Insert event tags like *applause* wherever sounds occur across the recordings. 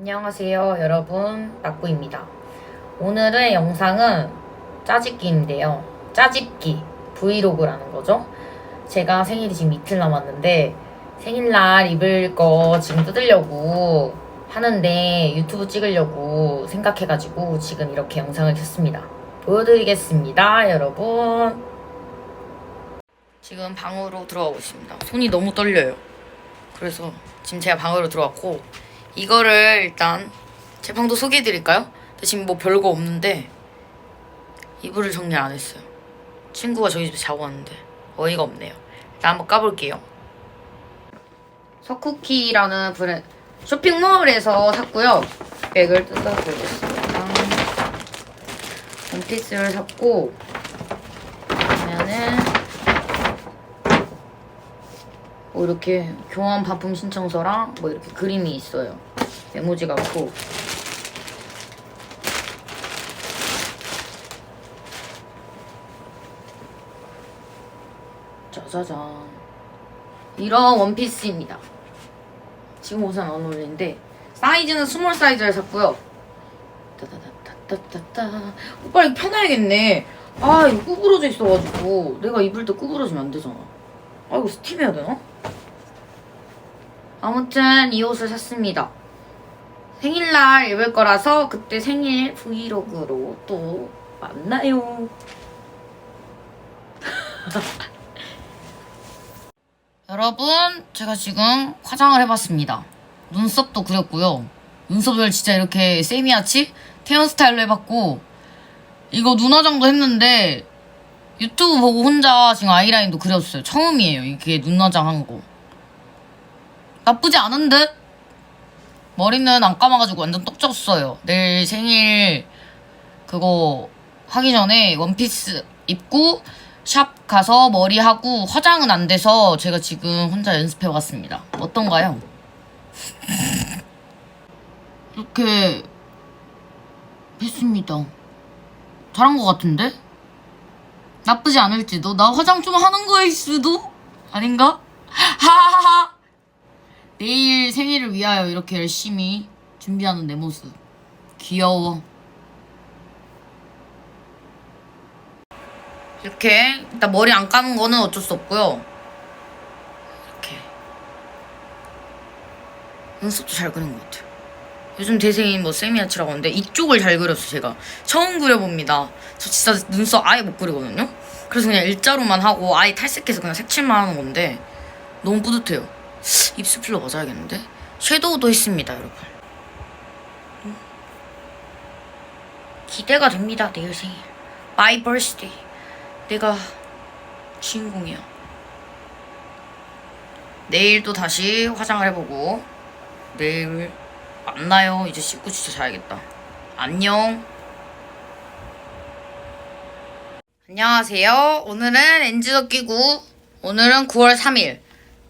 안녕하세요 여러분. 낙구입니다. 오늘의 영상은 짜집기인데요. 짜집기 브이로그라는 거죠. 제가 생일이 지금 이틀 남았는데 생일날 입을 거 지금 뜯으려고 하는데 유튜브 찍으려고 생각해가지고 지금 이렇게 영상을 켰습니다. 보여드리겠습니다 여러분. 지금 방으로 들어가고 있습니다. 손이 너무 떨려요. 그래서 지금 제가 방으로 들어왔고 이거를 일단 제 방도 소개해드릴까요? 지금 뭐 별거 없는데 이불을 정리 안 했어요. 친구가 저희 집에 자고 왔는데 어이가 없네요. 일단 한번 까볼게요. 석쿠키라는 브랜 쇼핑몰에서 샀고요. 백을 뜯어보겠습니다. 원피스를 샀고 그러면은 뭐 이렇게 교환 반품 신청서랑 뭐 이렇게 그림이 있어요. 메모지 같고. 짜자잔. 이런 원피스입니다. 지금 옷은 안 어울리는데 사이즈는 스몰 사이즈를 샀고요. 따다다다다다다. 오빠 이거 펴놔야겠네. 아 이거 구부러져 있어가지고 내가 입을 때 구부러지면 안 되잖아. 아 이거 스팀 해야 되나? 아무튼 이 옷을 샀습니다. 생일날 입을 거라서 그때 생일 브이로그로 또 만나요. *laughs* 여러분, 제가 지금 화장을 해봤습니다. 눈썹도 그렸고요. 눈썹을 진짜 이렇게 세미아치 태연 스타일로 해봤고 이거 눈화장도 했는데 유튜브 보고 혼자 지금 아이라인도 그렸어요. 처음이에요. 이게 눈화장 한 거. 나쁘지 않은 듯? 머리는 안 감아가지고 완전 떡 졌어요. 내일 생일 그거 하기 전에 원피스 입고 샵 가서 머리 하고 화장은 안 돼서 제가 지금 혼자 연습해 왔습니다. 어떤가요? *laughs* 이렇게 했습니다. 잘한 것 같은데? 나쁘지 않을지도. 나 화장 좀 하는 거일 수도? 아닌가? 하하하! 내일 생일을 위하여 이렇게 열심히 준비하는 내 모습. 귀여워. 이렇게 일단 머리 안 감은 거는 어쩔 수 없고요. 이렇게 눈썹도 잘 그린 것 같아요. 요즘 대세인 뭐 세미아치라고 하는데 이쪽을 잘 그렸어 제가 처음 그려봅니다. 저 진짜 눈썹 아예 못 그리거든요. 그래서 그냥 일자로만 하고 아예 탈색해서 그냥 색칠만 하는 건데 너무 뿌듯해요. 입술 필러 맞아야겠는데 섀도우도 했습니다 여러분. 기대가 됩니다 내일 생일. 마이 버스데이. 내가 주인공이야. 내일 또 다시 화장을 해보고 내일 만나요. 이제 씻고 진짜 자야겠다. 안녕. 안녕하세요. 오늘은 엔지도 끼고 오늘은 9월 3일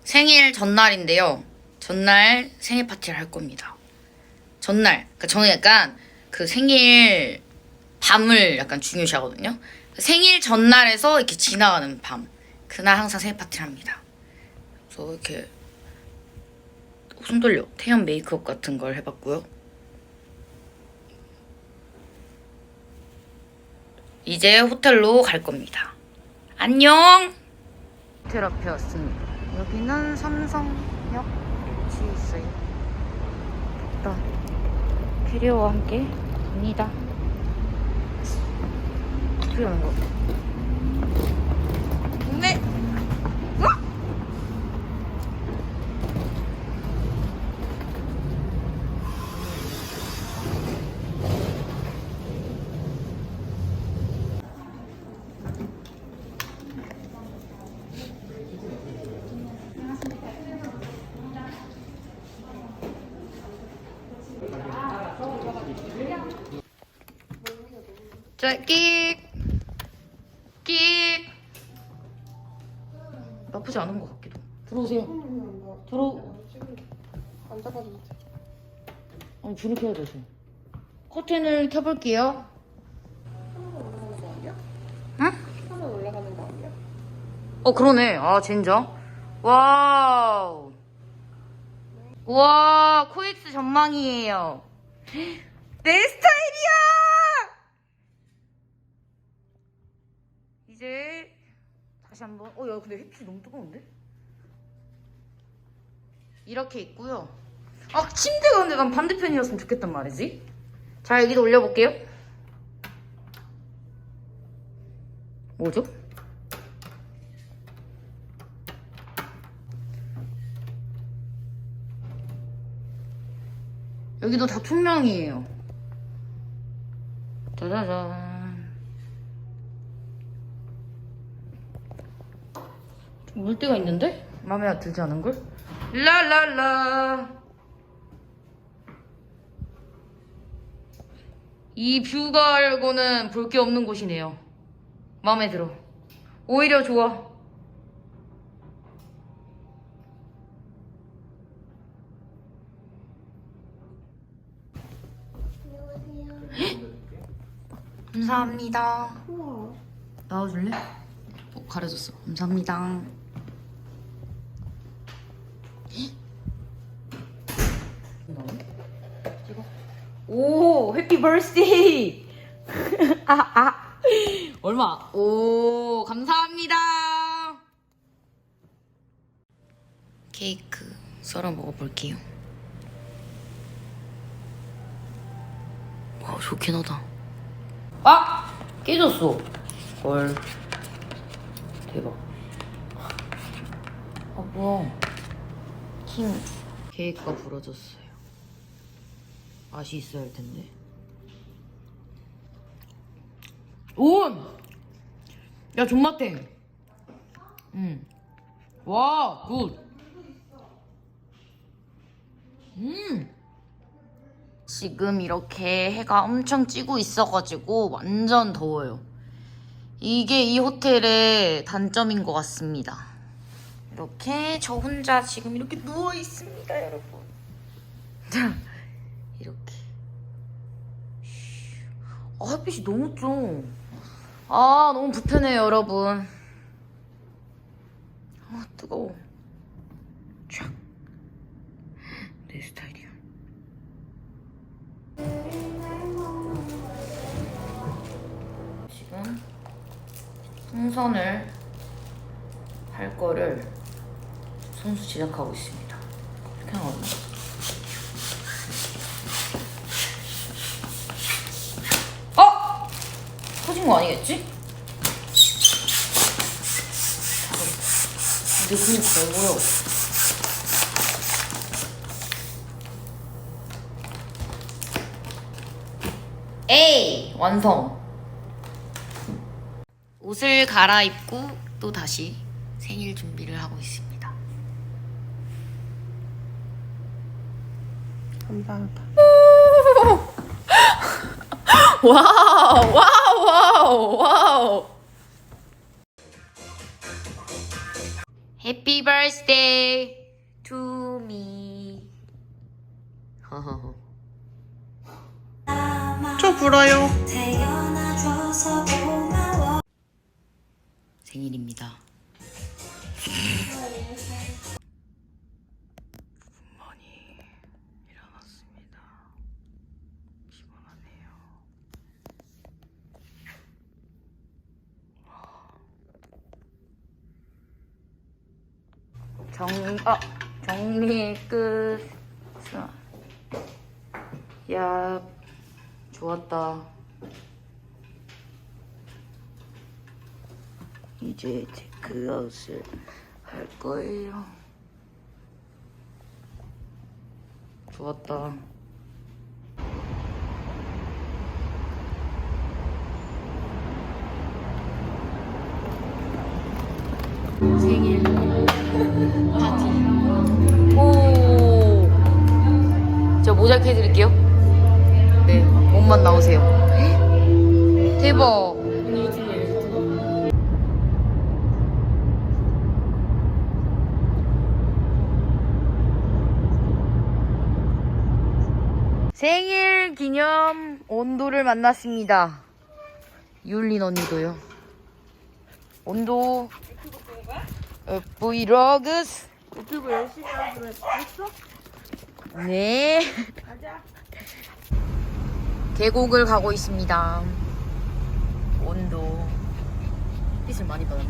생일 전날인데요. 전날 생일 파티를 할 겁니다. 전날. 그러니까 저는 약간 그 생일 밤을 약간 중요시하거든요. 생일 전날에서 이렇게 지나가는 밤. 그날 항상 생일 파티를 합니다. 그래서 이렇게 손 돌려. 태연 메이크업 같은 걸 해봤고요. 이제 호텔로 갈 겁니다. 안녕! 호텔 앞에 왔습니다. 여기는 삼성역 위치에 있어요. 일단 캐리어와 함께 갑니다. 어떻게 하는 거? 네. 자, 끽! 끽! 나쁘지 않은 것 같기도. 들어오세요. 들어. 앉아봐도 돼. 아니, 불을 켜야 돼서. 커튼을 켜볼게요. 하나만 올라가는 거 아니야? 응? 하나 올라가는 거 아니야? 어, 그러네. 아, 진짜? 와우. 우와, 코엑스 전망이에요. 내 *gasps* 스타일이야! 이제 다시 한번. 어, 야, 근데 햇빛이 너무 뜨거운데? 이렇게 있고요. 아, 침대가 근데 난 반대편이었으면 좋겠단 말이지. 자, 여기도 올려볼게요. 뭐죠? 여기도 다 투명이에요. 짜자잔. 좀 물때가 있는데? 마음에 들지 않은걸? 라라라. 이 뷰가 알고는 볼 게 없는 곳이네요. 마음에 들어. 오히려 좋아. 감사합니다. 우와. 나와줄래? 어, 가려졌어. 감사합니다. 오, 해피 버스데이! *laughs* 아, 아. 얼마? 오, 감사합니다. 케이크 썰어 먹어볼게요. 와, 좋긴 하다. 아! 깨졌어. 헐. 대박. 아, 뭐야. 킹. 케이크가 부러졌어요. 맛이 있어야 할 텐데. 온! 야, 존맛탱. 응. 와, 굿. 음. 지금 이렇게 해가 엄청 찌고 있어가지고 완전 더워요. 이게 이 호텔의 단점인 것 같습니다. 이렇게 저 혼자 지금 이렇게 누워 있습니다, 여러분. 자, 이렇게. 아, 햇빛이 너무 좀. 아, 너무 불편해요, 여러분. 아, 뜨거워. 촥. 내 스타일이야. 지금 풍선을 할 거를 손수 제작하고 있습니다. 이렇게 하거든요. 어! 터진 거 아니겠지? 근데 그게 잘 보여. 에이! 완성! 옷을 갈아입고 또 다시 생일 준비를 하고 있습니다. 감사하다. *laughs* 와우, 와우, 와우, 와우. Happy birthday to me. *laughs* 저 불어요. 생일입니다. 많이 일어났습니다. 피곤하네요. 정, 아, 정리 끝. 야, 좋았다. 이제 체크아웃을 할 거예요. 좋았다. 생일 저 모자이크 해드릴게요. 네, 몸만 나오세요. 대박. 생일 기념 온도를 만났습니다. 율린 언니도요. 온도 브이로그 유튜브 열심히 하기로 했어? 네. 계곡을 가고 있습니다. 온도. 빛을 많이 받았네.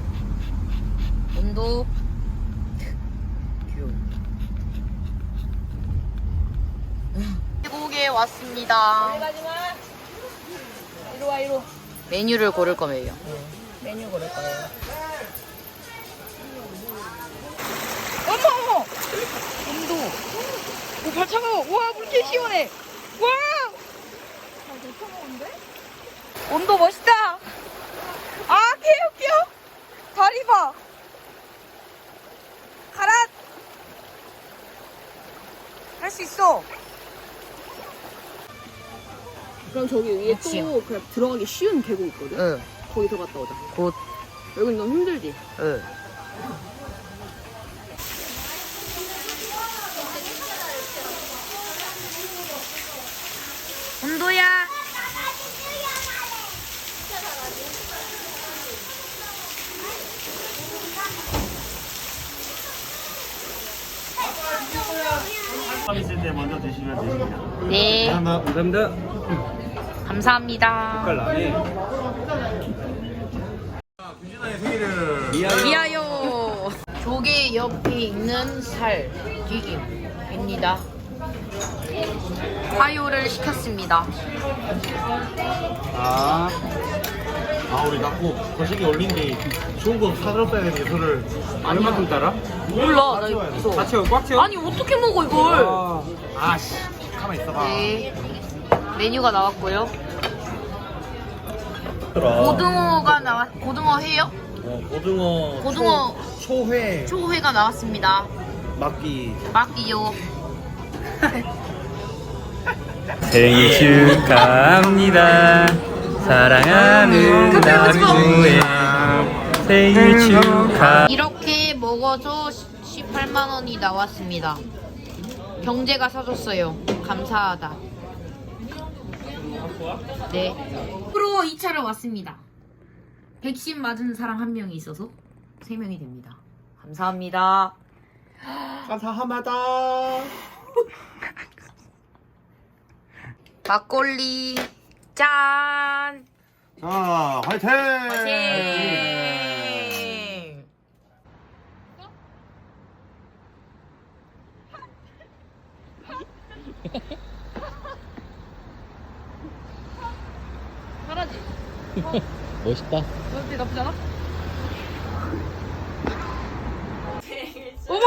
온도. 귀여워. 계곡에 왔습니다. 가지 마. 이리 와, 이리 와. 메뉴를 고를 거예요. 메뉴 고를 거예요. 어머, 어머! 온도. 오, 발 차가워. 우와, 물개 시원해. 와! 온도 멋있다. 아, 개웃겨. 다리 봐. 가라. 할 수 있어. 그럼 저기 위에 그치. 또 그냥 들어가기 쉬운 계곡 있거든? 응, 거기 들어갔다 오자. 곧, 여긴 너무 힘들지? 응. 온도야. 있을 때 먼저 드시면 되십니다. 네, 감사합니다. 감사합니다. 생일을 미아요. 조개 옆에 있는 살 튀김입니다. 화요를 시켰습니다. 아, 아 우리 낳고 거시기 올린 게 좋은 거 사들었어야 되는데 그거를 얼마큼 따라? 몰라, 나 이거. 무서워. 다 채워, 꽉 채워. 아니 어떻게 먹어 이걸? 아, 아씨, 가만 있어봐. 네, 메뉴가 나왔고요. 고등어. 고등어가 나왔. 고등어 회요? 어, 고등어. 고등어 초, 초회. 초회가 나왔습니다. 막기. 막이요. *laughs* 생일 축하합니다. 사랑하는 나루의 생일 축하. 이렇게 먹어서 18만 원이 나왔습니다. 경제가 사줬어요. 감사하다. 네. 프로 2차를 왔습니다. 백신 맞은 사람 한 명이 있어서 3명이 됩니다. 감사합니다. 감사합니다. 막걸리 짠. 자, 화이팅! 네. *laughs* *laughs* 잘하지? *laughs* 멋있다. 어때, 나쁘지 않아? 어머!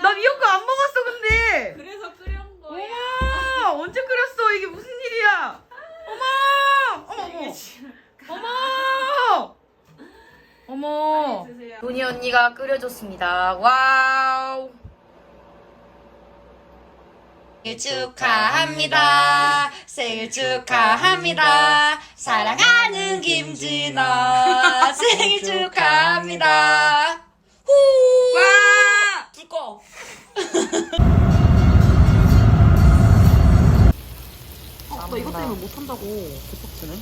나 미역국 안 먹었어, 근데! 그래서 끓여온 거야. 어머! 언제 끓였어? 이게 무슨 일이야? 어머! 어머, 어머! 어머! 어머! 드세요. 돈이 언니가 끓여줬습니다. 와우. 생일 축하합니다. 생일 축하합니다. 사랑하는 김진아. 생일 축하합니다. 후! 와! 불 꺼. 어, 나 이것 때문에 못한다고. 개빡치네.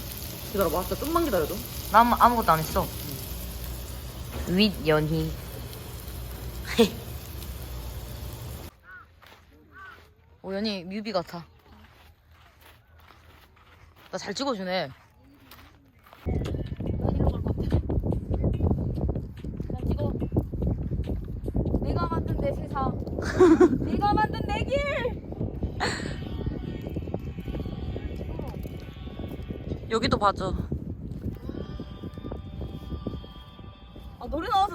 기다려봐. 진짜 좀만 기다려줘. 나 아무- 아무것도 안 했어. 윗 연희. *laughs* 오 연희 뮤비 같아. 나 잘 찍어주네. 잘 찍어. 내가 만든 내 세상. *laughs* 내가 만든 내 길. 여기도 봐줘.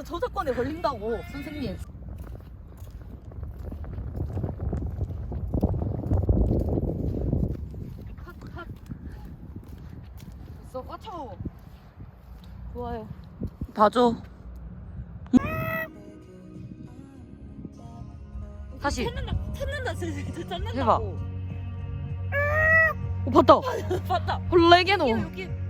저작권에 걸린다고, 선생님. 있어, 꽉차워. 좋아요. 봐줘. 다시 찾는다, 찾는다, 진짜 찾는다. 해봐. 오 봤다. *laughs* 봤다. 헐레게노. 여기, 여기